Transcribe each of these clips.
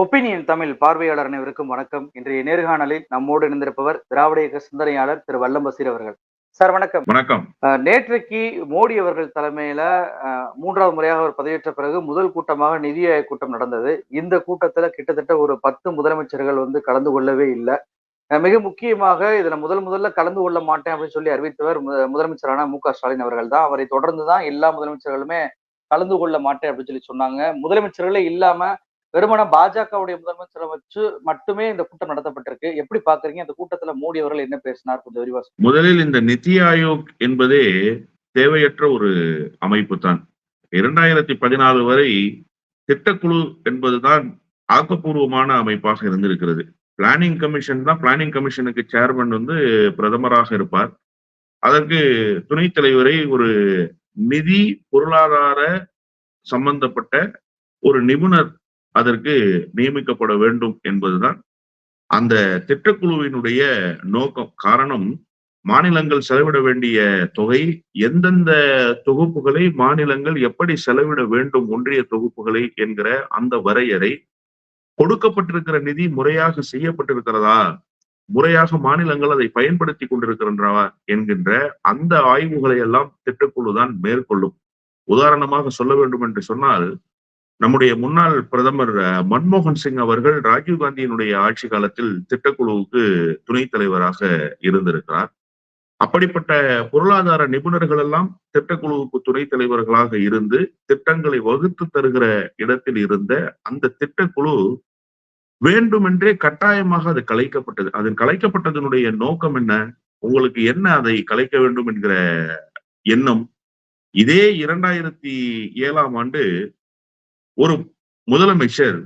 Opinion Tamil பார்வையாளர் அனைவருக்கும் வணக்கம். இன்றைய நேர்காணலில் நம்மோடு இணைந்திருப்பவர் திராவிட இயக்க சிந்தனையாளர் திரு வல்லம் பசீர் அவர்கள். சார் வணக்கம். வணக்கம். நேற்றைக்கு மோடி அவர்கள் தலைமையில மூன்றாவது முறையாக அவர் பதவியேற்ற பிறகு முதல் கூட்டமாக நிதி ஆயோக் கூட்டம் நடந்தது. இந்த கூட்டத்துல கிட்டத்தட்ட ஒரு பத்து முதலமைச்சர்கள் வந்து கலந்து கொள்ளவே இல்லை. மிக முக்கியமாக இதுல முதல் முதல்ல கலந்து கொள்ள மாட்டேன் அப்படின்னு சொல்லி அறிவித்தவர் முதலமைச்சரான மு க. ஸ்டாலின் அவர்கள் தான். அவரை தொடர்ந்து தான் எல்லா முதலமைச்சர்களுமே கலந்து கொள்ள மாட்டேன் அப்படின்னு சொல்லி சொன்னாங்க. முதலமைச்சர்களே இல்லாம வெறுமன பாஜகவுடைய முதலமைச்சரை வச்சு மட்டுமே இந்த கூட்டம் நடத்தப்பட்டிருக்கு. எப்படி பாக்குறீங்க? அந்த கூட்டத்துல மோடி அவர்கள் என்ன பேசினார்? கொஞ்சம் விரிவா முதலில் இந்த நிதி ஆயோக் என்பதே தேவையற்ற ஒரு அமைப்பு தான் இரண்டாயிரத்தி பதினாலு வரை திட்டக்குழு என்பதுதான் ஆக்கப்பூர்வமான அமைப்பாக இருந்திருக்கிறது. பிளானிங் கமிஷன் தான். பிளானிங் கமிஷனுக்கு சேர்மன் வந்து பிரதமராக இருப்பார். அதற்கு துணைத் தலைவரை ஒரு நிதி பொருளாதார சம்பந்தப்பட்ட ஒரு நிபுணர் அதற்கு நியமிக்கப்பட வேண்டும் என்பதுதான் அந்த திட்டக்குழுவினுடைய நோக்கம். காரணம் மாநிலங்கள் செலவிட வேண்டிய தொகை எந்தெந்த தொகுப்புகளை மாநிலங்கள் எப்படி செலவிட வேண்டும் ஒன்றிய தொகுப்புகளை என்கிற அந்த வரையறை கொடுக்கப்பட்டிருக்கிற நிதி முறையாக செய்யப்பட்டிருக்கிறதா? முறையாக மாநிலங்கள் அதை பயன்படுத்தி கொண்டிருக்கின்றனவா? என்கின்ற அந்த ஆய்வுகளை எல்லாம் திட்டக்குழு தான் மேற்கொள்ளும். உதாரணமாக சொல்ல வேண்டும் என்று சொன்னால் நம்முடைய முன்னாள் பிரதமர் மன்மோகன் சிங் அவர்கள் ராஜீவ்காந்தியினுடைய ஆட்சி காலத்தில் திட்டக்குழுவுக்கு துணைத் தலைவராக இருந்திருக்கிறார். அப்படிப்பட்ட பொருளாதார நிபுணர்கள் எல்லாம் திட்டக்குழுவுக்கு துணைத் தலைவர்களாக இருந்து திட்டங்களை வகுத்து தருகிற இடத்தில் இருந்த அந்த திட்டக்குழு வேண்டுமென்றே கட்டாயமாக அது கலைக்கப்பட்டது. அதன் கலைக்கப்பட்டதனுடைய நோக்கம் என்ன? உங்களுக்கு என்ன அதை கலைக்க வேண்டும் என்கிற எண்ணம்? இதே இரண்டாயிரத்தி ஏழாம் ஆண்டு ஒரு முதலமைச்சர்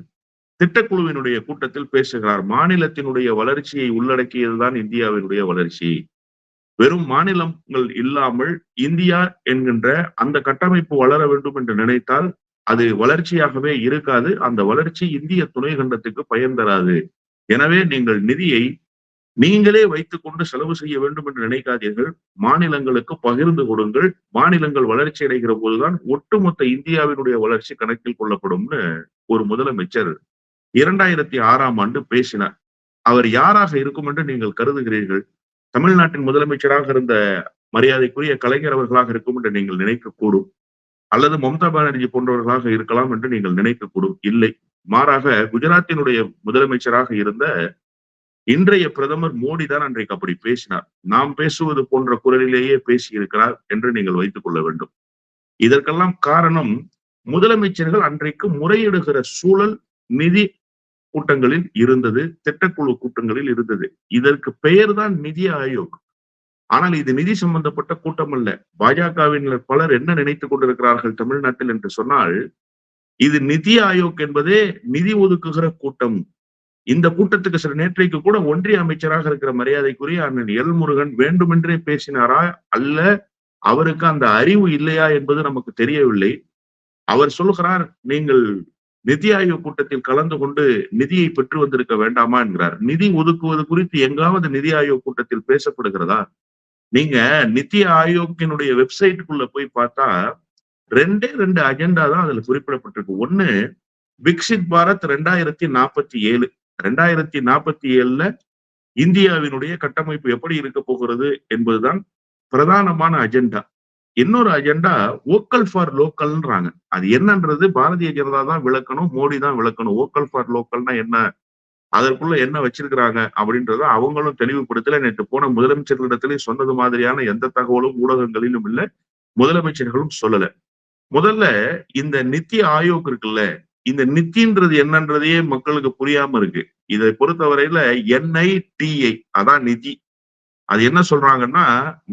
திட்டக்குழுவினுடைய கூட்டத்தில் பேசுகிறார். மாநிலத்தினுடைய வளர்ச்சியை உள்ளடக்கியதுதான் இந்தியாவினுடைய வளர்ச்சி. வெறும் மாநிலங்கள் இல்லாமல் இந்தியா என்கின்ற அந்த கட்டமைப்பு வளர வேண்டும் என்று நினைத்தால் அது வளர்ச்சியாகவே இருக்காது. அந்த வளர்ச்சி இந்திய துணை கண்டத்துக்கு பயன் தராது. எனவே நீங்கள் நிதியை நீங்களே வைத்துக் கொண்டு செலவு செய்ய வேண்டும் என்று நினைக்காதீர்கள். மாநிலங்களுக்கு பகிர்ந்து கொடுங்கள். மாநிலங்கள் வளர்ச்சி அடைகிற போதுதான் ஒட்டுமொத்த இந்தியாவினுடைய வளர்ச்சி கணக்கில் கொள்ளப்படும்னு ஒரு முதலமைச்சர் இரண்டாயிரத்தி ஆறாம் ஆண்டு பேசினார். அவர் யாராக இருக்கும் என்று நீங்கள் கருதுகிறீர்கள்? தமிழ்நாட்டின் முதலமைச்சராக இருந்த மரியாதைக்குரிய கலைஞர் அவர்களாக இருக்கும் என்று நீங்கள் நினைக்கக்கூடும். அல்லது மம்தா பானர்ஜி போன்றவர்களாக இருக்கலாம் என்று நீங்கள் நினைக்கக்கூடும். இல்லை. மாறாக குஜராத்தினுடைய முதலமைச்சராக இருந்த இன்றைய பிரதமர் மோடி தான் அன்றைக்கு அப்படி பேசினார். நாம் பேசுவது போன்ற குரலிலேயே பேசியிருக்கிறார் என்று நீங்கள் வைத்துக் கொள்ள வேண்டும். இதற்கெல்லாம் காரணம் முதலமைச்சர்கள் அன்றைக்கு முறையிடுகிற சூழல் நிதி கூட்டங்களில் இருந்தது திட்டக்குழு கூட்டங்களில் இருந்தது. இதற்கு பெயர் தான் நிதி ஆயோக். ஆனால் இது நிதி சம்பந்தப்பட்ட கூட்டம் அல்ல பாஜகவினர் பலர் என்ன நினைத்துக் கொண்டிருக்கிறார்கள் தமிழ்நாட்டில் என்று சொன்னால் இது நிதி ஆயோக் என்பதே நிதி ஒதுக்குகிற கூட்டம். இந்த கூட்டத்துக்கு சில நேற்றைக்கு கூட ஒன்றிய அமைச்சராக இருக்கிற மரியாதைக்குரிய அண்ணன் எல் முருகன் வேண்டுமென்றே பேசினாரா அல்ல? அவருக்கு அந்த அறிவு இல்லையா என்பது நமக்கு தெரியவில்லை. அவர் சொல்கிறார் நீங்கள் நிதி ஆயோக் கூட்டத்தில் கலந்து கொண்டு நிதியை பெற்று வந்திருக்க வேண்டாமா? என்கிறார். நிதி ஒதுக்குவது குறித்து எங்காவது நிதி ஆயோக் கூட்டத்தில் பேசப்படுகிறதா? நீங்க நிதி ஆயோக்கினுடைய வெப்சைட்டுக்குள்ள போய் பார்த்தா ரெண்டே ரெண்டு அஜெண்டா தான் அதுல குறிப்பிடப்பட்டிருக்கு. ஒண்ணு விக்சித் பாரத் ரெண்டாயிரத்தி நாற்பத்தி ஏழு. ரெண்டாயிரத்தி நாற்பத்தி ஏழுல இந்தியாவினுடைய கட்டமைப்பு எப்படி இருக்க போகிறது என்பதுதான் பிரதானமான அஜெண்டா. இன்னொரு அஜெண்டா ஓக்கல் ஃபார் லோக்கல்ன்றாங்க அது என்னன்றது பாரதிய ஜனதா தான் விளக்கணும் மோடி தான் விளக்கணும். ஓக்கல் ஃபார் லோக்கல்னா என்ன? அதற்குள்ள என்ன வச்சிருக்கிறாங்க? அப்படின்றத அவங்களும் தெளிவுபடுத்தல. நேற்று போன முதலமைச்சர்களிடத்திலே சொன்னது மாதிரியான எந்த தகவலும் ஊடகங்களிலும் இல்லை. முதலமைச்சர்களும் சொல்லல. முதல்ல இந்த நித்தி ஆயோக் இருக்குல்ல இந்த நித்தின்றது என்னன்றதையே மக்களுக்கு புரியாம இருக்கு. இதை பொறுத்தவரையில என்ஐடிஐ அதான் நிதி. அது என்ன சொல்றாங்கன்னா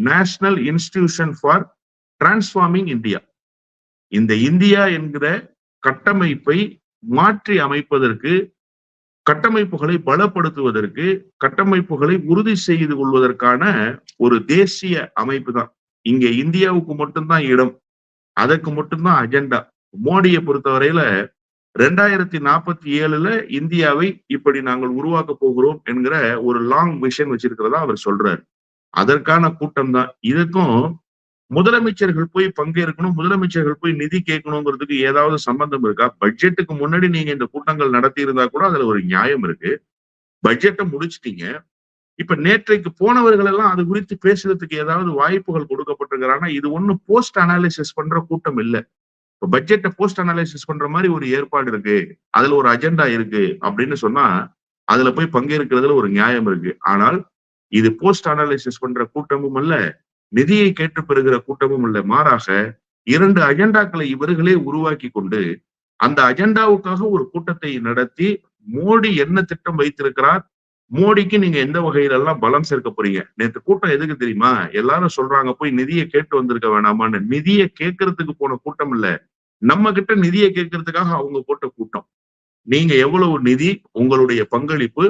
national institution for transforming India இந்த இந்தியா என்கிற கட்டமைப்பை மாற்றி அமைப்பதற்கு கட்டமைப்புகளை பலப்படுத்துவதற்கு கட்டமைப்புகளை உறுதி செய்து கொள்வதற்கான ஒரு தேசிய அமைப்பு தான். இங்க இந்தியாவுக்கு மட்டும்தான் இடம். அதற்கு மட்டும்தான் அஜெண்டா மோடியை பொறுத்தவரையில ரெண்டாயிரத்தி நாற்பத்தி ஏழுல இந்தியாவை இப்படி நாங்கள் உருவாக்க போகிறோம் என்கிற ஒரு லாங் விஷன் வச்சிருக்கிறதா அவர் சொல்றாரு. அதற்கான கூட்டம் தான் இதுக்கும் முதலமைச்சர்கள் போய் பங்கேற்கணும் முதலமைச்சர்கள் போய் நிதி கேட்கணுங்கிறதுக்கு ஏதாவது சம்பந்தம் இருக்கா? பட்ஜெட்டுக்கு முன்னாடி நீங்க இந்த கூட்டங்கள் நடத்தி இருந்தா கூட அதுல ஒரு நியாயம் இருக்கு. பட்ஜெட்டை முடிச்சிட்டீங்க. இப்ப நேற்றைக்கு போனவர்கள் எல்லாம் அது குறித்து பேசுறதுக்கு ஏதாவது வாய்ப்புகள் கொடுக்கப்பட்டிருக்கிறாங்கன்னா இது ஒண்ணு போஸ்ட் அனாலிசிஸ் பண்ற கூட்டம் இல்லை. பட்ஜெட்டை போஸ்ட் அனாலிசிஸ் பண்ற மாதிரி ஒரு ஏற்பாடு இருக்கு. அதுல ஒரு அஜெண்டா இருக்கு அப்படின்னு சொன்னா அதுல போய் பங்கேற்கிறதுல ஒரு நியாயம் இருக்கு. ஆனால் இது போஸ்ட் அனாலிசிஸ் பண்ற கூட்டமும் அல்ல நிதியை கேட்டு பெறுகிற கூட்டமும் இல்ல மாறாக இரண்டு அஜெண்டாக்களை இவர்களே உருவாக்கி கொண்டு அந்த அஜெண்டாவுக்காக ஒரு கூட்டத்தை நடத்தி மோடி என்ன திட்டம் வைத்திருக்கிறார் மோடிக்கு நீங்க எந்த வகையில எல்லாம் பலம் சேர்க்க போறீங்க? நேற்று கூட்டம் எதுக்கு தெரியுமா? எல்லாரும் சொல்றாங்க போய் நிதியை கேட்டு வந்திருக்க வேணாமான்னு. நிதியை கேட்கறதுக்கு போன கூட்டம் இல்லை. நம்ம கிட்ட நிதியை கேட்கறதுக்காக அவங்க போட்ட கூட்டம். நீங்க எவ்வளவு நிதி உங்களுடைய பங்களிப்பு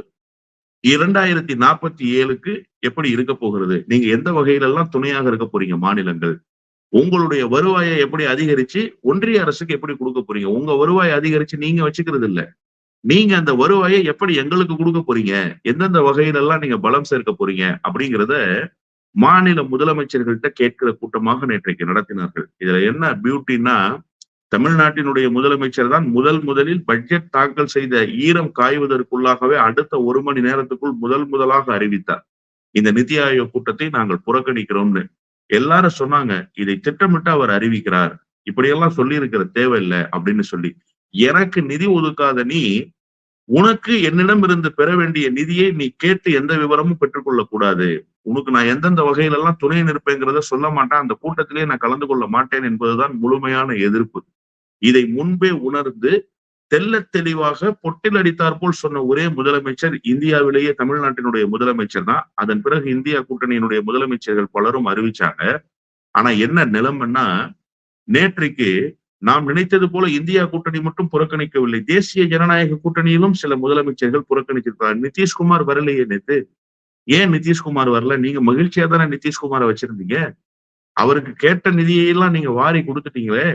இரண்டாயிரத்தி நாற்பத்தி ஏழுக்கு எப்படி இருக்க போகிறது? நீங்க எந்த வகையில எல்லாம் துணையாக இருக்க போறீங்க மாநிலங்கள்? உங்களுடைய வருவாயை எப்படி அதிகரிச்சு ஒன்றிய அரசுக்கு எப்படி கொடுக்க போறீங்க? உங்க வருவாயை அதிகரிச்சு நீங்க வச்சுக்கிறது இல்ல. நீங்க அந்த வருவாயை எப்படி எங்களுக்கு கொடுக்க போறீங்க? எந்தெந்த வகையிலெல்லாம் நீங்க பலம் சேர்க்க போறீங்க? அப்படிங்கிறத மாநில முதலமைச்சர்கள்ட்ட கேட்கிற கூட்டமாக நேற்றைக்கு நடத்தினார்கள். இதுல என்ன பியூட்டின்னா தமிழ்நாட்டினுடைய முதலமைச்சர் தான் முதல் முதலில் பட்ஜெட் தாக்கல் செய்த ஈரம் காய்வதற்குள்ளாகவே அடுத்த ஒரு மணி நேரத்துக்குள் முதல் முதலாக அறிவித்தார். இந்த நிதி ஆயோக் கூட்டத்தை நாங்கள் புறக்கணிக்கிறோம்னு. எல்லாரும் சொன்னாங்க இதை திட்டமிட்டு அவர் அறிவிக்கிறார். இப்படியெல்லாம் சொல்லி இருக்கிற தேவையில்லை அப்படின்னு சொல்லி. எனக்கு நிதி ஒதுக்காத நீ உனக்கு என்னிடம் இருந்து பெற வேண்டிய நிதியை நீ கேட்டு எந்த விவரமும் பெற்றுக்கொள்ள கூடாது உனக்கு நான் எந்தெந்த வகையில எல்லாம் துணை நிற்பேங்கிறத சொல்ல மாட்டேன். அந்த கூட்டத்திலேயே நான் கலந்து கொள்ள மாட்டேன் என்பதுதான் முழுமையான எதிர்ப்பு. இதை முன்பே உணர்ந்து தெல்ல தெளிவாக பொட்டில் அடித்தாற்போல் சொன்ன ஒரே முதலமைச்சர் இந்தியாவிலேயே தமிழ்நாட்டினுடைய முதலமைச்சர் தான். அதன் பிறகு இந்தியா கூட்டணியினுடைய முதலமைச்சர்கள் பலரும் அறிவிச்சாங்க. ஆனா என்ன நிலைமைன்னா நேற்றைக்கு நாம் நினைத்தது போல இந்தியா கூட்டணி மட்டும் புறக்கணிக்கவில்லை. தேசிய ஜனநாயக கூட்டணியிலும் சில முதலமைச்சர்கள் புறக்கணிச்சிருக்கிறார் நிதிஷ்குமார் வரலையே நேத்து. ஏன் நிதிஷ்குமார் வரல? நீங்க மகிழ்ச்சியா தானே நிதிஷ்குமாரை வச்சிருந்தீங்க? அவருக்கு கேட்ட நிதியெல்லாம் நீங்க வாரி கொடுத்துட்டீங்களே.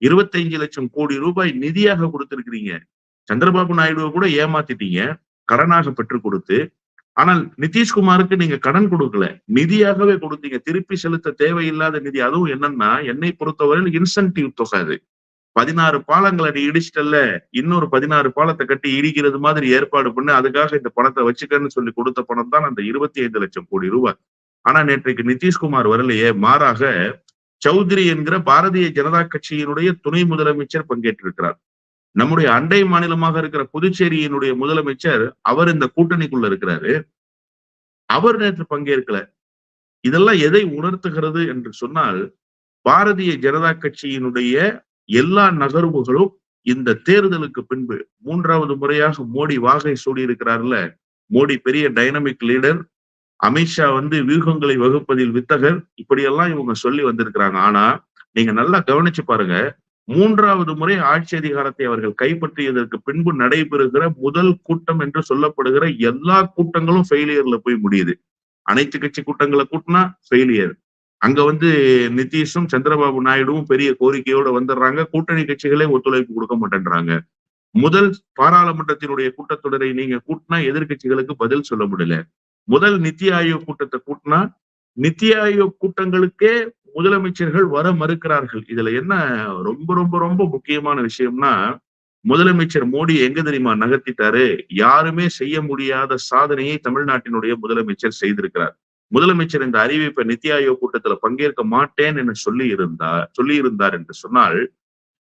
இருபத்தைஞ்சு லட்சம் கோடி ரூபாய் நிதியாக கொடுத்திருக்கிறீங்க. சந்திரபாபு நாயுடுவை கூட ஏமாத்திட்டீங்க. கடனாக பெற்று கொடுத்து. ஆனால் நிதிஷ்குமாருக்கு நீங்க கடன் கொடுக்கல. நிதியாகவே கொடுத்தீங்க. திருப்பி செலுத்த தேவையில்லாத நிதி. அதுவும் என்னன்னா என்னை பொறுத்தவரையில் இன்சென்டிவ் தொகை அது. பதினாறு பாலங்களை நீ இடிச்சிட்டல்ல. இன்னொரு பதினாறு பாலத்தை கட்டி இடிக்கிறது மாதிரி ஏற்பாடு பண்ணி. அதுக்காக இந்த பணத்தை வச்சுக்கன்னு சொல்லி கொடுத்த பணம் தான் அந்த இருபத்தி ஐந்து லட்சம் கோடி ரூபாய். ஆனா நேற்றைக்கு நிதிஷ்குமார் வரலையே. மாறாக சௌத்ரி என்கிற பாரதிய ஜனதா கட்சியினுடைய துணை முதலமைச்சர் பங்கேற்றிருக்கிறார். நம்முடைய அண்டை மாநிலமாக இருக்கிற புதுச்சேரியினுடைய முதலமைச்சர் அவர் இந்த கூட்டணிக்குள்ள இருக்கிறாரு. அவர் நேற்று பங்கேற்கல. இதெல்லாம் எதை உணர்த்துகிறது என்று சொன்னால் பாரதிய ஜனதா கட்சியினுடைய எல்லா நகர்வுகளும் இந்த தேர்தலுக்கு பின்பு மூன்றாவது முறையாக மோடி வாகை சூடி இருக்கிறார்ல மோடி பெரிய டைனமிக் லீடர் அமித்ஷா வந்து வியூகங்களை வகுப்பதில் வித்தகர். இப்படியெல்லாம் இவங்க சொல்லி வந்திருக்கிறாங்க. ஆனா நீங்க நல்லா கவனிச்சு பாருங்க. மூன்றாவது முறை ஆட்சி அதிகாரத்தை அவர்கள் கைப்பற்றியதற்கு பின்பு நடைபெறுகிற முதல் கூட்டம் என்று சொல்லப்படுகிற எல்லா கூட்டங்களும் ஃபெயிலியர்ல போய் முடியுது. அனைத்து கட்சி கூட்டங்களை கூட்டினா ஃபெயிலியர் அங்க வந்து நிதிஷும் சந்திரபாபு நாயுடுவும் பெரிய கோரிக்கையோட வந்துடுறாங்க. கூட்டணி கட்சிகளே ஒத்துழைப்பு கொடுக்க மாட்டேன்றாங்க. முதல் பாராளுமன்றத்தினுடைய கூட்டத்தொடரை நீங்க கூட்டினா எதிர்கட்சிகளுக்கு பதில் சொல்ல முடியல. முதல் நித்தி ஆயோக் கூட்டத்தை கூட்டினா நித்தி ஆயோக் கூட்டங்களுக்கே முதலமைச்சர்கள் வர மறுக்கிறார்கள். இதுல என்ன ரொம்ப ரொம்ப ரொம்ப முக்கியமான விஷயம்னா முதலமைச்சர் மோடி எங்க தெரியுமா நகர்த்திட்டாரு? யாருமே செய்ய முடியாத சாதனையை தமிழ்நாட்டினுடைய முதலமைச்சர் செய்திருக்கிறார். முதலமைச்சர் இந்த அறிவிப்பை நித்தி ஆயோக் கூட்டத்துல பங்கேற்க மாட்டேன் என்று சொல்லி இருந்தார் சொல்லி இருந்தார் என்று சொன்னால்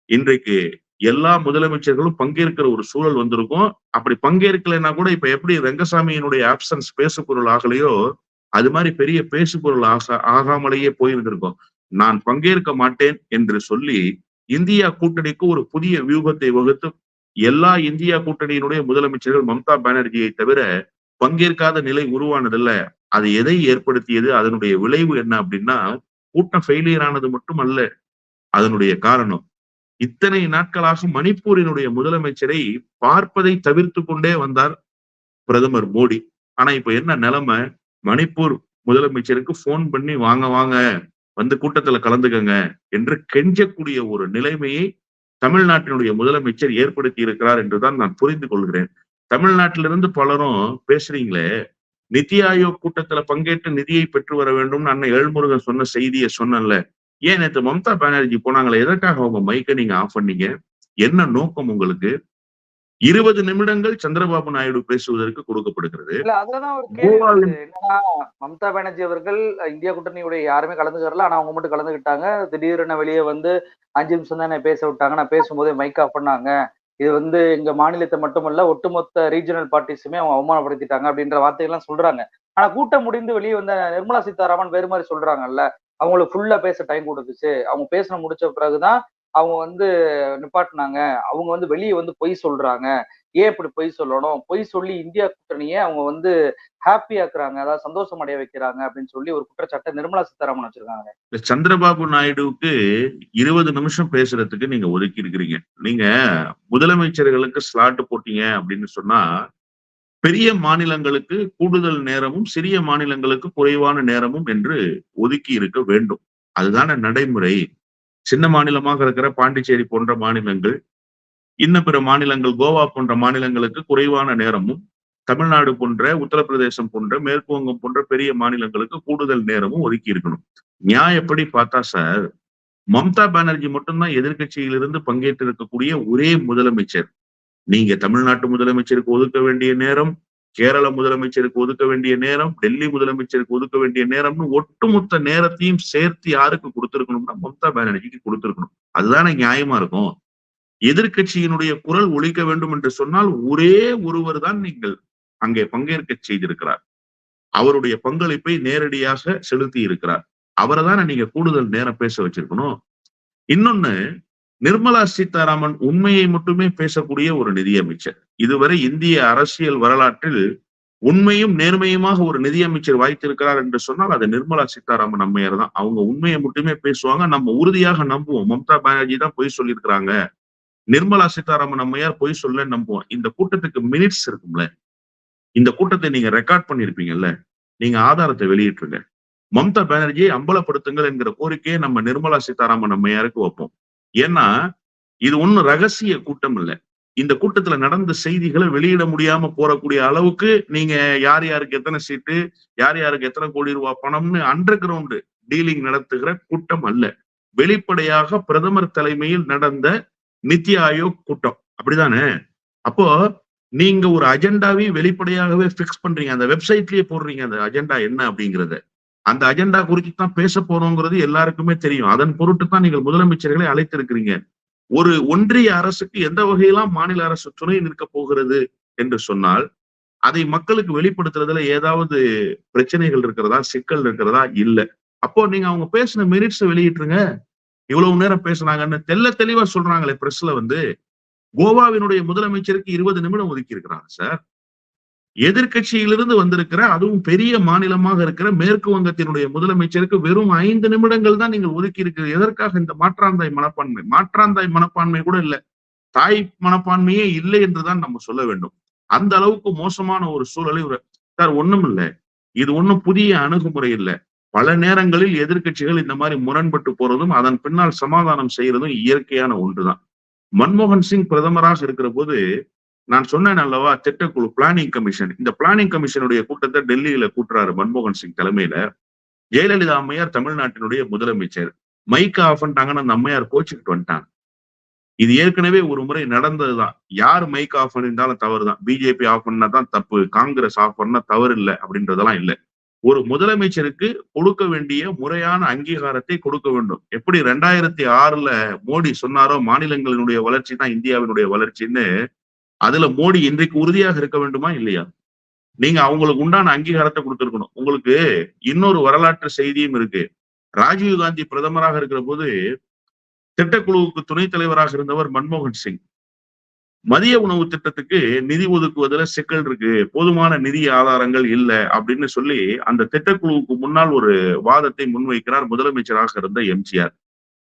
இன்றைக்கு எல்லா முதலமைச்சர்களும் பங்கேற்கிற ஒரு சூழல் வந்திருக்கும். அப்படி பங்கேற்கலைன்னா கூட இப்ப எப்படி ரங்கசாமியினுடைய ஆப்சன்ஸ் பேசு பொருள் ஆகலையோ அது மாதிரி பெரிய பேசுபொருள் ஆக ஆகாமலேயே போயிருந்திருக்கும். நான் பங்கேற்க மாட்டேன் என்று சொல்லி இந்தியா கூட்டணிக்கு ஒரு புதிய வியூகத்தை வகுத்து எல்லா இந்தியா கூட்டணியினுடைய முதலமைச்சர்கள் மம்தா பானர்ஜியை தவிர பங்கேற்காத நிலை உருவானதில்ல. அது எதை ஏற்படுத்தியது அதனுடைய விளைவு என்ன அப்படின்னா கூட்டம் ஃபெயிலியர் ஆனது மட்டும் அல்ல அதனுடைய காரணம். இத்தனை நாட்களாக மணிப்பூரினுடைய முதலமைச்சரை பார்ப்பதை தவிர்த்து கொண்டே வந்தார் பிரதமர் மோடி. ஆனா இப்ப என்ன நிலைமை? மணிப்பூர் முதலமைச்சருக்கு போன் பண்ணி வாங்க வாங்க வந்து கூட்டத்துல கலந்துக்கங்க என்று கெஞ்சக்கூடிய ஒரு நிலைமையை தமிழ்நாட்டினுடைய முதலமைச்சர் ஏற்படுத்தி இருக்கிறார் என்றுதான் நான் புரிந்து கொள்கிறேன். தமிழ்நாட்டிலிருந்து பலரும் பேசுறீங்களே நிதி ஆயோக் கூட்டத்துல பங்கேற்று நிதியை பெற்று வர வேண்டும்னு அண்ணன் ஏழ்முருகன் சொன்ன செய்தியை சொன்னல ஏன் நேத்து மம்தா பானர்ஜி போனாங்களே? எதற்காக அவங்க மைக்கை நீங்க ஆஃப் பண்ணீங்க? என்ன நோக்கம் உங்களுக்கு? இருபது நிமிடங்கள் சந்திரபாபு நாயுடு பேசுவதற்கு கொடுக்கப்படுகிறது. மம்தா பானர்ஜி அவர்கள் இந்தியா கூட்டணியுடைய யாருமே கலந்துக்கறல ஆனா அவங்க மட்டும் கலந்துக்கிட்டாங்க திடீர்னு வெளியே வந்து அஞ்சு நிமிஷம் தான் பேச விட்டாங்க. நான் பேசும்போதே மைக் ஆஃப் பண்ணாங்க. இது வந்து எங்க மாநிலத்தை மட்டுமல்ல ஒட்டுமொத்த ரீஜனல் பார்ட்டிஸுமே அவங்க அவமானப்படுத்திட்டாங்க அப்படின்ற வார்த்தைகள்லாம் சொல்றாங்க. ஆனா கூட்டம் முடிந்து வெளியே வந்த நிர்மலா சீதாராமன் வேறு மாதிரி சொல்றாங்கல்ல. அவங்களுக்கு ஃபுல்லா பேச டைம் கொடுத்துச்சு. அவங்க பேச முடிச்ச பிறகுதான் அவங்க வந்து நிப்பாட்டினாங்க. அவங்க வந்து வெளியே வந்து பொய் சொல்றாங்க. ஏன் இப்படி பொய் சொல்லணும்? பொய் சொல்லி இந்தியா கூட்டணியை அவங்க வந்து ஹாப்பி ஆக்குறாங்க. அதாவது சந்தோஷம் அடைய வைக்கிறாங்க அப்படின்னு சொல்லி ஒரு குற்றச்சாட்டை நிர்மலா சீதாராமன் வச்சிருக்காங்க. சந்திரபாபு நாயுடுவுக்கு இருபது நிமிஷம் பேசுறதுக்கு நீங்க ஒதுக்கி இருக்கிறீங்க. நீங்க முதலமைச்சர்களுக்கு ஸ்லாட் போட்டீங்க அப்படின்னு சொன்னா பெரிய மாநிலங்களுக்கு கூடுதல் நேரமும் சிறிய மாநிலங்களுக்கு குறைவான நேரமும் என்று ஒதுக்கி இருக்க வேண்டும். அதுதான நடைமுறை. சின்ன மாநிலமாக இருக்கிற பாண்டிச்சேரி போன்ற மாநிலங்கள் இன்ன பிற மாநிலங்கள் கோவா போன்ற மாநிலங்களுக்கு குறைவான நேரமும் தமிழ்நாடு போன்ற உத்தரப்பிரதேசம் போன்ற மேற்கு வங்கம் போன்ற பெரிய மாநிலங்களுக்கு கூடுதல் நேரமும் ஒதுக்கி இருக்கணும். நியாயப்படி பார்த்தா சார் மம்தா பானர்ஜி மட்டும்தான் எதிர்க்கட்சியிலிருந்து பங்கேற்று இருக்கக்கூடிய ஒரே முதலமைச்சர். நீங்க தமிழ்நாட்டு முதலமைச்சருக்கு ஒதுக்க வேண்டிய நேரம் கேரள முதலமைச்சருக்கு ஒதுக்க வேண்டிய நேரம் டெல்லி முதலமைச்சருக்கு ஒதுக்க வேண்டிய நேரம்னு ஒட்டுமொத்த நேரத்தையும் சேர்த்து யாருக்கு கொடுத்திருக்கணும்னா மம்தா பானர்ஜிக்கு கொடுத்திருக்கணும். அதுதானே நியாயமா இருக்கும். எதிர்க்கட்சியினுடைய குரல் ஒழிக்க வேண்டும் என்று சொன்னால் ஒரே ஒருவர் தான் நீங்கள் அங்கே பங்கேற்க செய்திருக்கிறார். அவருடைய பங்களிப்பை நேரடியாக செலுத்தி இருக்கிறார். அவரை தானே நீங்க கூடுதல் நேரம் பேச வச்சிருக்கணும். இன்னொன்னு நிர்மலா சீதாராமன் உண்மையை மட்டுமே பேசக்கூடிய ஒரு நிதியமைச்சர். இதுவரை இந்திய அரசியல் வரலாற்றில் உண்மையும் நேர்மையுமாக ஒரு நிதியமைச்சர் வாய்த்திருக்கிறார் என்று சொன்னால் அது நிர்மலா சீதாராமன் அம்மையார் தான். அவங்க உண்மையை மட்டுமே பேசுவாங்க. நம்ம உறுதியாக நம்புவோம். மம்தா பானர்ஜி தான் பொய் சொல்லியிருக்கிறாங்க. நிர்மலா சீதாராமன் அம்மையார் பொய் சொல்ல நம்புவோம். இந்த கூட்டத்துக்கு மினிட்ஸ் இருக்கும்ல. இந்த கூட்டத்தை நீங்க ரெக்கார்ட் பண்ணிருப்பீங்கல்ல நீங்க ஆதாரத்தை வெளியிட்டுருங்க. மம்தா பானர்ஜியை அம்பலப்படுத்துங்கள் என்கிற கோரிக்கையை நம்ம நிர்மலா சீதாராமன் அம்மையாருக்கு வைப்போம். ஏன்னா இது ஒண்ணும் ரகசிய கூட்டம் இல்லை. இந்த கூட்டத்துல நடந்த செய்திகளை வெளியிட முடியாம போறக்கூடிய அளவுக்கு நீங்க யார் யாருக்கு எத்தனை சீட்டு யார் யாருக்கு எத்தனை கோடி ரூபாய் பணம்னு அண்டர் கிரவுண்டு டீலிங் நடத்துகிற கூட்டம் அல்ல. வெளிப்படையாக பிரதமர் தலைமையில் நடந்த நித்தி ஆயோக் கூட்டம். அப்படிதானே? அப்போ நீங்க ஒரு அஜெண்டாவே வெளிப்படையாகவே பிக்ஸ் பண்றீங்க. அந்த வெப்சைட்லயே போடுறீங்க. அந்த அஜெண்டா என்ன அப்படிங்கறத. அந்த அஜெண்டா குறித்து தான் பேச போறோங்கிறது எல்லாருக்குமே தெரியும். அதன் பொருட்டு தான் நீங்கள் முதலமைச்சர்களை அழைத்திருக்கிறீங்க. ஒரு ஒன்றிய அரசுக்கு எந்த வகையெல்லாம் மாநில அரசு துணை நிற்க போகிறது என்று சொன்னால் அதை மக்களுக்கு வெளிப்படுத்துறதுல ஏதாவது பிரச்சனைகள் இருக்கிறதா சிக்கல் இருக்கிறதா? இல்ல. அப்போ நீங்க அவங்க பேசின மெரிட்ஸ் வெளியிட்டுருங்க. இவ்வளவு நேரம் பேசுனாங்கன்னு தெல்ல தெளிவா சொல்றாங்களே பிரஸ்ல வந்து. கோவாவினுடைய முதலமைச்சருக்கு இருபது நிமிடம் ஒதுக்கி இருக்கிறாங்க சார் எதிர்கட்சியிலிருந்து வந்திருக்கிற அதுவும் பெரிய மாநிலமாக இருக்கிற மேற்கு வங்கத்தினுடைய முதலமைச்சருக்கு வெறும் ஐந்து நிமிடங்கள் தான் நீங்கள் ஒதுக்கி இருக்கிறது எதற்காக இந்த மாற்றாந்தாய் மனப்பான்மை? மாற்றாந்தாய் மனப்பான்மை கூட இல்ல. தாய் மனப்பான்மையே இல்லை என்றுதான் நம்ம சொல்ல வேண்டும். அந்த அளவுக்கு மோசமான ஒரு சூழலை ஒரு சார் ஒண்ணும் இல்லை. இது ஒண்ணும் புதிய அணுகுமுறை இல்லை. பல நேரங்களில் எதிர்கட்சிகள் இந்த மாதிரி முரண்பட்டு போறதும் அதன் பின்னால் சமாதானம் செய்யறதும் இயற்கையான ஒன்றுதான். மன்மோகன் சிங் பிரதமராக இருக்கிற போது நான் சொன்னேன் அல்லவா திட்டக்குழு பிளானிங் கமிஷன் இந்த பிளானிங் கமிஷனுடைய கூட்டத்தை டெல்லியில கூட்டுறாரு மன்மோகன் சிங் தலைமையில. ஜெயலலிதா அம்மையார் தமிழ்நாட்டினுடைய முதலமைச்சர். மைக்கா ஆஃப் பண்ணிட்டாங்கன்னு அந்த அம்மையார் கோச்சுக்கிட்டு வந்துட்டாங்க. இது ஏற்கனவே ஒரு முறை நடந்ததுதான். யார் மைக் ஆஃப் பண்ணியிருந்தாலும் தவறுதான். பிஜேபி ஆஃப் பண்ணா தான் தப்பு. காங்கிரஸ் ஆஃப் பண்ணா தவறு இல்லை அப்படின்றதெல்லாம் இல்லை. ஒரு முதலமைச்சருக்கு கொடுக்க வேண்டிய முறையான அங்கீகாரத்தை கொடுக்க வேண்டும். எப்படி ரெண்டாயிரத்தி ஆறுல மோடி சொன்னாரோ மாநிலங்களினுடைய வளர்ச்சி தான் இந்தியாவினுடைய வளர்ச்சின்னு அதுல மோடி இன்றைக்கு உறுதியாக இருக்க வேண்டுமா இல்லையா? நீங்க அவங்களுக்கு உண்டான அங்கீகாரத்தை கொடுத்திருக்கணும். உங்களுக்கு இன்னொரு வரலாற்று செய்தியும் இருக்கு. ராஜீவ் காந்தி பிரதமராக இருக்கிற போது திட்டக்குழுவுக்கு துணைத் தலைவராக இருந்தவர் மன்மோகன் சிங். மதிய உணவு திட்டத்துக்கு நிதி ஒதுக்குவதில் சிக்கல் இருக்கு. போதுமான நிதி ஆதாரங்கள் இல்லை அப்படின்னு சொல்லி அந்த திட்டக்குழுவுக்கு முன்னால் ஒரு வாதத்தை முன்வைக்கிறார் முதலமைச்சராக இருந்த எம்ஜிஆர்.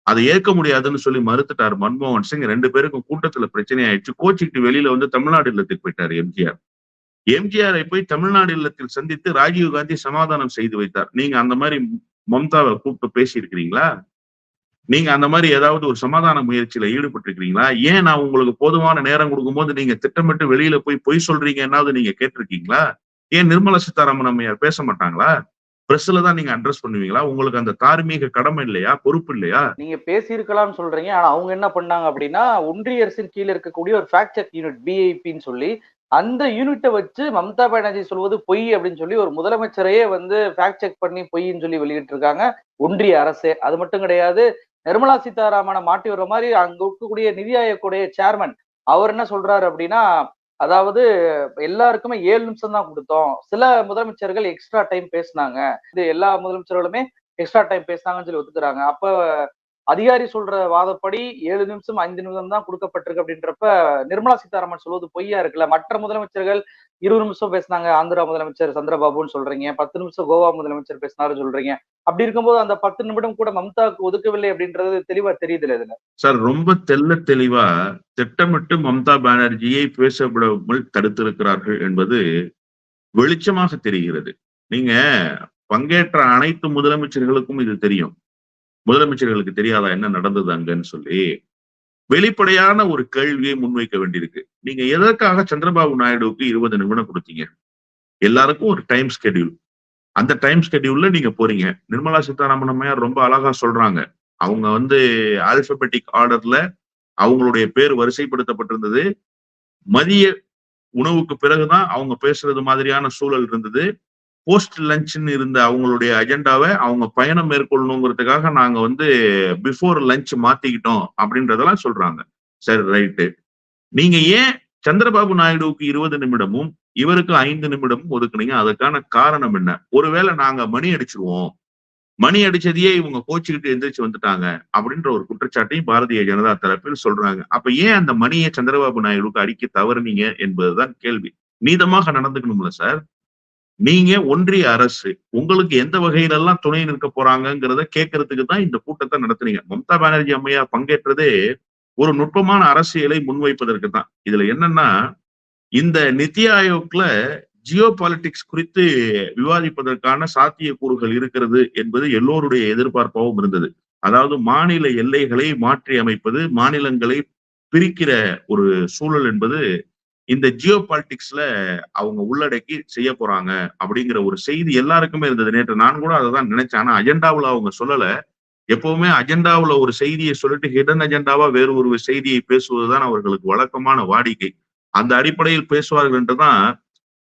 அதை ஏற்க முடியாதுன்னு சொல்லி மறுத்துட்டார் மன்மோகன் சிங். ரெண்டு பேருக்கும் கூட்டத்துல பிரச்சனை ஆயிடுச்சு. கோச்சிட்டு வெளியில வந்து தமிழ்நாடு இல்லத்துக்கு போயிட்டார் எம்ஜிஆர். எம்ஜிஆரை போய் தமிழ்நாடு இல்லத்தில் சந்தித்து ராஜீவ் காந்தி சமாதானம் செய்து வைத்தார். நீங்க அந்த மாதிரி மம்தாவை கூப்பிட்டு பேசி இருக்கிறீங்களா நீங்க அந்த மாதிரி ஏதாவது ஒரு சமாதான முயற்சியில ஈடுபட்டிருக்கிறீங்களா? ஏன் நான் உங்களுக்கு போதுமான நேரம் கொடுக்கும்போது நீங்க திட்டமிட்டு வெளியில போய் பொய் சொல்றீங்க என்னாவது நீங்க கேட்டிருக்கீங்களா? ஏன் நிர்மலா சீதாராமன் அம்மையார் பேச மாட்டாங்களா? பிரஸ்ல தான் நீங்க அட்ரஸ் பண்ணுவீங்களா? உங்களுக்கு அந்த தார்மீக கடமை இல்லையா? பொறுப்பு இல்லையா? நீங்க பேசியிருக்கலாம்னு சொல்றீங்க. ஆனா அவங்க என்ன பண்ணாங்க அப்படின்னா ஒன்றிய அரசின் கீழே இருக்கக்கூடிய ஒரு ஃபேக்ட் செக் யூனிட் பிஐபின்னு சொல்லி அந்த யூனிட்டை வச்சு மம்தா பானர்ஜி சொல்வது பொய் அப்படின்னு சொல்லி ஒரு முதலமைச்சரையே வந்து ஃபேக்ட் செக் பண்ணி பொய்ன்னு சொல்லி வெளியிட்டு இருக்காங்க ஒன்றிய அரசே. அது மட்டும் கிடையாது. நிர்மலா சீதாராமனை மாட்டி வர்ற மாதிரி அங்க இருக்கக்கூடிய நிதி ஆயோக்குடைய சேர்மன் அவர் என்ன சொல்றாரு அப்படின்னா அதாவது எல்லாருக்குமே ஏழு நிமிஷம் தான் கொடுத்தோம். சில முதலமைச்சர்கள் எக்ஸ்ட்ரா டைம் பேசினாங்க. இது எல்லா முதலமைச்சர்களுமே எக்ஸ்ட்ரா டைம் பேசினாங்கன்னு சொல்லி ஒத்துக்கிறாங்க. அப்ப அதிகாரி சொல்ற வாதப்படி ஏழு நிமிஷம் ஐந்து நிமிஷம் தான் கொடுக்கப்பட்டிருக்கு அப்படின்றப்ப நிர்மலா சீதாராமன் சொல்வது பொய்யா இருக்குல்ல? மற்ற முதலமைச்சர்கள் இருபது நிமிஷம் பேசினாங்க ஆந்திரா முதலமைச்சர் சந்திரபாபுன்னு சொல்றீங்க பத்து நிமிஷம் கோவா முதலமைச்சர் பேசினாரு சொல்றீங்க. அப்படி இருக்கும்போது அந்த பத்து நிமிடம் கூட மம்தாவுக்கு ஒதுக்கவில்லை அப்படின்றது தெளிவா தெரியுதுல இதுல? சார் ரொம்ப தெல்ல தெளிவா திட்டமிட்டு மம்தா பானர்ஜியை பேசப்படாமல் தடுத்திருக்கிறார்கள் என்பது வெளிச்சமாக தெரிகிறது. நீங்க பங்கேற்ற அனைத்து முதலமைச்சர்களுக்கும் இது தெரியும். முதலமைச்சர்களுக்கு தெரியாதா என்ன நடந்தது அங்கன்னு சொல்லி வெளிப்படையான ஒரு கேள்வியை முன்வைக்க வேண்டியிருக்கு. நீங்க எதற்காக சந்திரபாபு நாயுடுவுக்கு இருபது நிமிடம் கொடுத்தீங்க? எல்லாருக்கும் ஒரு டைம் ஸ்கெடியூல் அந்த டைம் ஸ்கெடியூல்ல நீங்க போறீங்க. நிர்மலா சீதாராமன் அம்மையார் ரொம்ப அழகா சொல்றாங்க. அவங்க வந்து ஆல்பபெட்டிக் ஆர்டர்ல அவங்களுடைய பேர் வரிசைப்படுத்தப்பட்டிருந்தது. மதிய உணவுக்கு பிறகுதான் அவங்க பேசுறது மாதிரியான சூழல் இருந்தது. போஸ்ட் லஞ்ச்னு இருந்த அவங்களுடைய அஜெண்டாவை அவங்க பயணம் மேற்கொள்ளணுங்கிறதுக்காக நாங்க வந்து பிஃபோர் லஞ்ச் மாத்திக்கிட்டோம் அப்படின்றதெல்லாம் சொல்றாங்க. சரி ரைட்டு நீங்க ஏன் சந்திரபாபு நாயுடுவுக்கு இருபது நிமிடமும் இவருக்கு ஐந்து நிமிடமும் ஒதுக்குனீங்க? அதுக்கான காரணம் என்ன? ஒருவேளை நாங்க மணி அடிச்சிருவோம். மணி அடிச்சதையே இவங்க கோச்சுக்கிட்டு எந்திரிச்சு வந்துட்டாங்க அப்படின்ற ஒரு குற்றச்சாட்டையும் பாரதிய ஜனதா தரப்பில் சொல்றாங்க. அப்ப ஏன் அந்த மணியை சந்திரபாபு நாயுடுக்கு அடிக்க தவறுனீங்க என்பதுதான் கேள்வி. நீதமாக நடந்துக்கணும்ல சார் நீங்க ஒன்றிய அரசு உங்களுக்கு எந்த வகையிலெல்லாம் துணை நிற்க போறாங்கிறத கேட்கறதுக்கு தான் இந்த கூட்டத்தை நடத்துனீங்க. மம்தா பானர்ஜி அம்மையார் பங்கேற்றதே ஒரு நுட்பமான அரசியலை முன்வைப்பதற்கு தான். இதுல என்னன்னா இந்த நித்தி ஆயோக்ல ஜியோ பாலிட்டிக்ஸ் குறித்து விவாதிப்பதற்கான சாத்தியக்கூறுகள் இருக்கிறது என்பது எல்லோருடைய எதிர்பார்ப்பாகவும் இருந்தது. அதாவது மாநில எல்லைகளை மாற்றி அமைப்பது மாநிலங்களை பிரிக்கிற ஒரு சூழல் என்பது இந்த ஜியோ பாலிட்டிக்ஸ்ல அவங்க உள்ளடக்கி செய்ய போறாங்க அப்படிங்கிற ஒரு செய்தி எல்லாருக்குமே இருந்தது. நேற்று நான் கூட அதை தான் நினைச்சேன். ஆனா அஜெண்டாவில் அவங்க சொல்லல. எப்பவுமே அஜெண்டாவில் ஒரு செய்தியை சொல்லிட்டு ஹிடன் அஜெண்டாவா வேறு ஒரு செய்தியை பேசுவதுதான் அவர்களுக்கு வழக்கமான வாடிக்கை. அந்த அடிப்படையில் பேசுவார்கள் என்றுதான்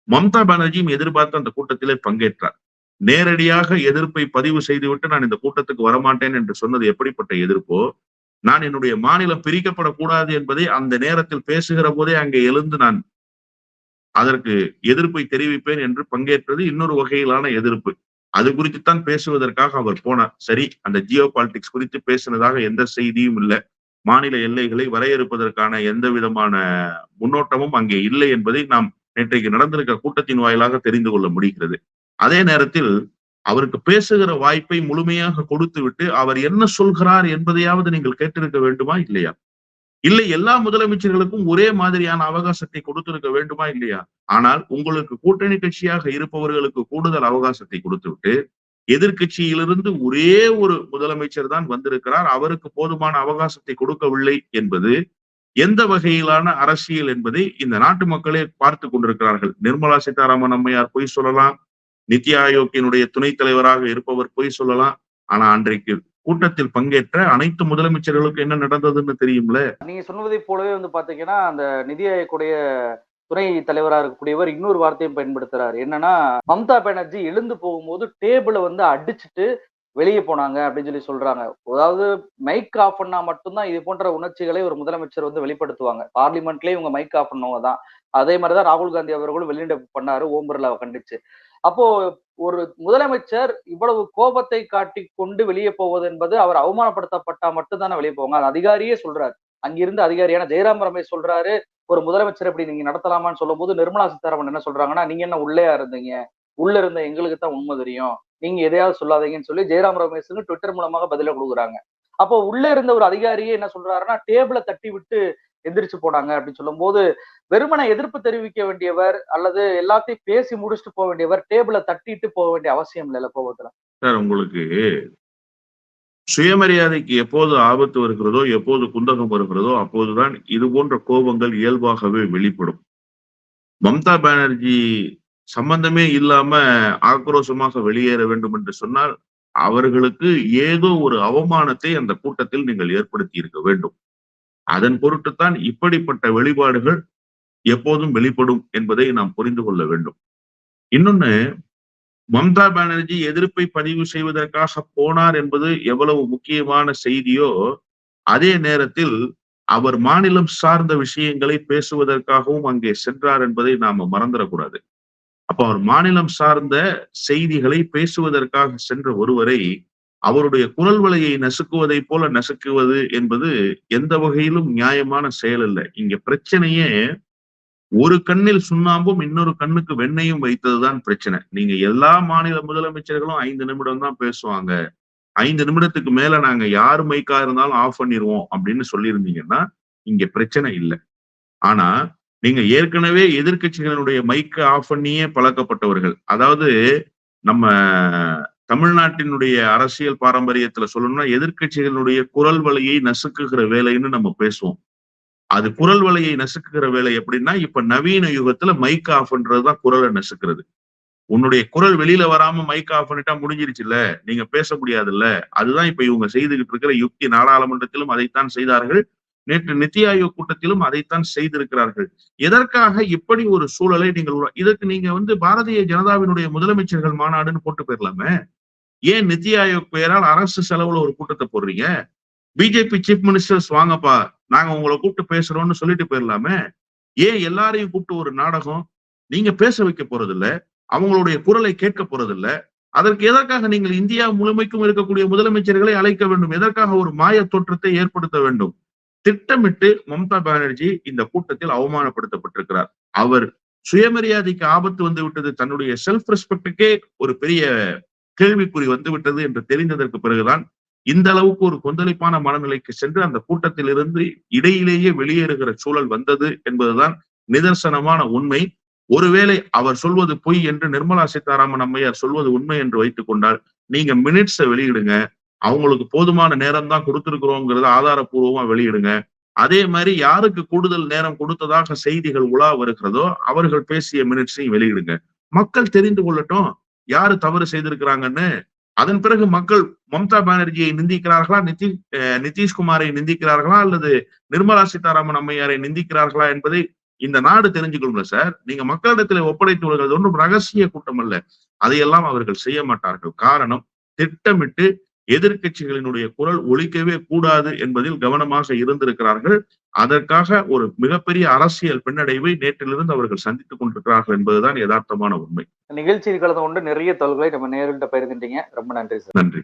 மம்தா பானர்ஜியும் எதிர்பார்த்து அந்த கூட்டத்திலே பங்கேற்றார். நேரடியாக எதிர்ப்பை பதிவு செய்துவிட்டு நான் இந்த கூட்டத்துக்கு வரமாட்டேன் என்று சொன்னது எப்படிப்பட்ட எதிர்ப்போ நான் என்னுடைய மாநிலம் பிரிக்கப்படக்கூடாது என்பதை அந்த நேரத்தில் பேசுகிற போதே அங்கே எழுந்து நான் அதற்கு எதிர்ப்பை தெரிவிப்பேன் என்று பங்கேற்றது இன்னொரு வகையிலான எதிர்ப்பு. அது குறித்துத்தான் பேசுவதற்காக அவர் போனார். சரி அந்த ஜியோ பாலிடிக்ஸ் குறித்து பேசினதாக எந்த செய்தியும் இல்லை. மாநில எல்லைகளை வரையறுப்பதற்கான எந்த விதமான முன்னோட்டமும் அங்கே இல்லை என்பதை நாம் நேற்றைக்கு நடந்திருக்க கூட்டத்தின் வாயிலாக தெரிந்து கொள்ள முடிகிறது. அதே நேரத்தில் அவருக்கு பேசுகிற வாய்ப்பை முழுமையாக கொடுத்து விட்டு அவர் என்ன சொல்கிறார் என்பதையாவது நீங்கள் கேட்டிருக்க வேண்டுமா? இல்லையா? இல்லை எல்லா முதலமைச்சர்களுக்கும் ஒரே மாதிரியான அவகாசத்தை கொடுத்திருக்க வேண்டுமா? இல்லையா? ஆனால் உங்களுக்கு கூட்டணி கட்சியாக இருப்பவர்களுக்கு கூடுதல் அவகாசத்தை கொடுத்துவிட்டு எதிர்கட்சியிலிருந்து ஒரே ஒரு முதலமைச்சர் தான் வந்திருக்கிறார். அவருக்கு போதுமான அவகாசத்தை கொடுக்கவில்லை என்பது எந்த வகையிலான அரசியல் என்பதை இந்த நாட்டு மக்களே பார்த்து கொண்டிருக்கிறார்கள். நிர்மலா சீதாராமன் அம்மையார் பொய் சொல்லலாம். நித்தி ஆயோக்கினுடைய துணைத் தலைவராக இருப்பவர் பொய் சொல்லலாம். ஆனா அன்றைக்கு கூட்டத்தில் பங்கேற்ற அனைத்து முதலமைச்சர்களுக்கும் என்ன நடந்ததுன்னு தெரியும்ல? நீங்க சொன்னதை போலவே வந்து பாத்தீங்கன்னா அந்த நிதி ஆயோக்குடைய துணை தலைவராக இருக்கக்கூடியவர் இன்னொரு வார்த்தையும் பயன்படுத்துறாரு. என்னன்னா மம்தா பானர்ஜி எழுந்து போகும்போது டேபிளை வந்து அடிச்சுட்டு வெளியே போனாங்க அப்படின்னு சொல்லி சொல்றாங்க. அதாவது மைக் ஆஃப் பண்ணா மட்டும்தான் இது போன்ற உணர்ச்சிகளை ஒரு முதலமைச்சர் வந்து வெளிப்படுத்துவாங்க. பார்லிமெண்ட்லயே இவங்க மைக் ஆஃப் பண்ணவங்க தான். அதே மாதிரிதான் ராகுல் காந்தி அவர்களும் வெளியிட பண்ணாரு. ஓம் பிர்லாவை கண்டிச்சு. அப்போ ஒரு முதலமைச்சர் இவ்வளவு கோபத்தை காட்டி கொண்டு வெளியே போவது என்பது அவர் அவமானப்படுத்தப்பட்டா மட்டும்தானே வெளியே போவாங்க? அது அதிகாரியே சொல்றாரு. அங்கிருந்து அதிகாரியான ஜெயராம் ரமேஷ் சொல்றாரு. ஒரு முதலமைச்சர் இப்படி நீங்க நடத்தலாமான்னு சொல்லும் போது நிர்மலா சீதாராமன் என்ன சொல்றாங்கன்னா நீங்க என்ன உள்ளேயா இருந்தீங்க? உள்ள இருந்த எங்களுக்கு தான் உண்மை தெரியும். நீங்க எதையாவது சொல்லாதீங்கன்னு சொல்லி ஜெயராம் ரமேஷுக்கு ட்விட்டர் மூலமாக பதில கொடுக்குறாங்க. அப்போ உள்ள இருந்த ஒரு அதிகாரியே என்ன சொல்றாருன்னா டேபிளை தட்டி விட்டு எந்திரிச்சு போனாங்க அப்படின்னு சொல்லும் போது வெறுமனை எதிர்ப்பு தெரிவிக்க வேண்டியவர் அல்லது எல்லாத்தையும் பேசி முடிச்சுட்டு போக வேண்டியவர் டேபிளை தட்டிட்டு போக வேண்டிய அவசியம் இல்லை கோபத்துல? சார் உங்களுக்கு சுயமரியாதைக்கு எப்போது ஆபத்து வருகிறதோ எப்போது குந்தகம் வருகிறதோ அப்போதுதான் இது போன்ற கோபங்கள் இயல்பாகவே வெளிப்படும். மம்தா பானர்ஜி சம்பந்தமே இல்லாம ஆக்ரோஷமாக வெளியேற வேண்டும் என்று சொன்னால் அவர்களுக்கு ஏதோ ஒரு அவமானத்தை அந்த கூட்டத்தில் நீங்கள் ஏற்படுத்தி இருக்க வேண்டும். அதன் பொருட்டுத்தான் இப்படிப்பட்ட வெளிப்பாடுகள் எப்போதும் வெளிப்படும் என்பதை நாம் புரிந்து கொள்ள வேண்டும். இன்னொன்னு மம்தா பானர்ஜி எதிர்ப்பை பதிவு செய்வதற்காக போனார் என்பது எவ்வளவு முக்கியமான செய்தியோ அதே நேரத்தில் அவர் மாநிலம் சார்ந்த விஷயங்களை பேசுவதற்காகவும் அங்கே சென்றார் என்பதை நாம மறந்துடக்கூடாது. அப்ப அவர் மாநிலம் சார்ந்த செய்திகளை பேசுவதற்காக சென்ற ஒருவரை அவருடைய குரல் வலையை நசுக்குவதை போல நசுக்குவது என்பது எந்த வகையிலும் நியாயமான செயல் அல்ல. இங்க பிரச்சனையே ஒரு கண்ணில் சுண்ணாம்பும் இன்னொரு கண்ணுக்கு வெண்ணையும் வைத்ததுதான் பிரச்சனை. நீங்க எல்லா மாநில முதலமைச்சர்களும் ஐந்து நிமிடம் தான் பேசுவாங்க. ஐந்து நிமிடத்துக்கு மேல நாங்க யார் மைக்கா இருந்தாலும் ஆஃப் பண்ணிடுவோம் அப்படின்னு சொல்லியிருந்தீங்கன்னா இங்க பிரச்சனை இல்லை. ஆனா நீங்க ஏற்கனவே எதிர்கட்சிகளுடைய மைக்கை ஆஃப் பண்ணியே பழக்கப்பட்டவர்கள். அதாவது நம்ம தமிழ்நாட்டினுடைய அரசியல் பாரம்பரியத்துல சொல்லணும்னா எதிர்கட்சிகளுடைய குரல் வலையை நசுக்குகிற வேலைன்னு நம்ம பேசுவோம். அது குரல் வலையை நசுக்குகிற வேலை எப்படின்னா இப்ப நவீன யுகத்துல மைக் ஆஃப்ன்றதுதான் குரலை நசுக்கிறது. உன்னுடைய குரல் வெளியில வராம மைக் ஆஃப் பண்ணிட்டா முடிஞ்சிருச்சுல்ல? நீங்க பேச முடியாதுல்ல? அதுதான் இப்ப இவங்க செய்துகிட்டு இருக்கிற யுக்தி. நாடாளுமன்றத்திலும் அதைத்தான் செய்தார்கள். நேற்று நித்தி ஆயோக் கூட்டத்திலும் அதைத்தான் செய்திருக்கிறார்கள். எதற்காக இப்படி ஒரு சூழலை நீங்கள் இதற்கு நீங்க வந்து பாரதிய ஜனதாவினுடைய முதலமைச்சர்கள் மாநாடுன்னு போட்டு போயிடலாமே ஏன் நித்தி ஆயோக் பெயரால் அரசு செலவுல ஒரு கூட்டத்தை போடுறீங்க? பிஜேபி சீஃப் மினிஸ்டர்ஸ் வாங்கப்பா நாங்க உங்களை கூப்பிட்டு பேசுறோம்னு சொல்லிட்டு போயிடலாமே. ஏன் எல்லாரையும் கூப்பிட்டு ஒரு நாடகம்? நீங்க பேச வைக்க போறதில்ல அவங்களுடைய குரலை கேட்க போறதில்ல. அதற்கு எதற்காக நீங்கள் இந்தியா முழுமைக்கும் இருக்கக்கூடிய முதலமைச்சர்களை அழைக்க வேண்டும்? எதற்காக ஒரு மாய தோற்றத்தை ஏற்படுத்த வேண்டும்? திட்டமிட்டு மம்தா பானர்ஜி இந்த கூட்டத்தில் அவமானப்படுத்தப்பட்டிருக்கிறார். அவர் சுயமரியாதைக்கு ஆபத்து வந்து விட்டது. தன்னுடைய செல்ஃப் ரெஸ்பெக்டுக்கே ஒரு பெரிய கேள்விக்குறி வந்துவிட்டது என்று தெரிந்ததற்கு பிறகுதான் இந்த அளவுக்கு ஒரு கொந்தளிப்பான மனநிலைக்கு சென்று அந்த கூட்டத்திலிருந்து இடையிலேயே வெளியேறுகிற சூழல் வந்தது என்பதுதான் நிதர்சனமான உண்மை. ஒருவேளை அவர் சொல்வது பொய் என்று நிர்மலா சீதாராமன் அம்மையார் சொல்வது உண்மை என்று வைத்துக் கொண்டால் நீங்க மினிட்ஸை வெளியிடுங்க. அவங்களுக்கு போதுமான நேரம் தான் கொடுத்திருக்கிறோங்கிறத ஆதாரப்பூர்வமா வெளியிடுங்க. அதே மாதிரி யாருக்கு கூடுதல் நேரம் கொடுத்ததாக செய்திகள் உலா வருகிறதோ அவர்கள் பேசிய மினிட்ஸையும் வெளியிடுங்க. மக்கள் தெரிந்து கொள்ளட்டும். யாரு தவறு செய்திருக்கிறாங்கன்னு அதன் பிறகு மக்கள் மம்தா பானர்ஜியை நிந்திக்கிறார்களா நிதி அஹ் நிதிஷ்குமாரை நிந்திக்கிறார்களா அல்லது நிர்மலா சீதாராமன் அம்மையாரை நிந்திக்கிறார்களா என்பதை இந்த நாடு தெரிஞ்சுக்கணும்ல சார்? நீங்க மக்களிடத்துல ஒப்படைத்து வருகிறது ஒன்றும் ரகசிய கூட்டம் அல்ல. அதையெல்லாம் அவர்கள் செய்ய மாட்டார்கள். காரணம் திட்டமிட்டு எதிர்க்கட்சிகளினுடைய குரல் ஒழிக்கவே கூடாது என்பதில் கவனமாக இருந்திருக்கிறார்கள். அதற்காக ஒரு மிகப்பெரிய அரசியல் பின்னடைவை நேற்றிலிருந்து அவர்கள் சந்தித்துக் கொண்டிருக்கிறார்கள் என்பதுதான் யதார்த்தமான உண்மை. நிகழ்ச்சியில் கலந்து கொண்டு நிறைய தகவல்களை நம்ம நேரிட்ட பகிர்ந்துட்டீங்க. ரொம்ப நன்றி சார். நன்றி.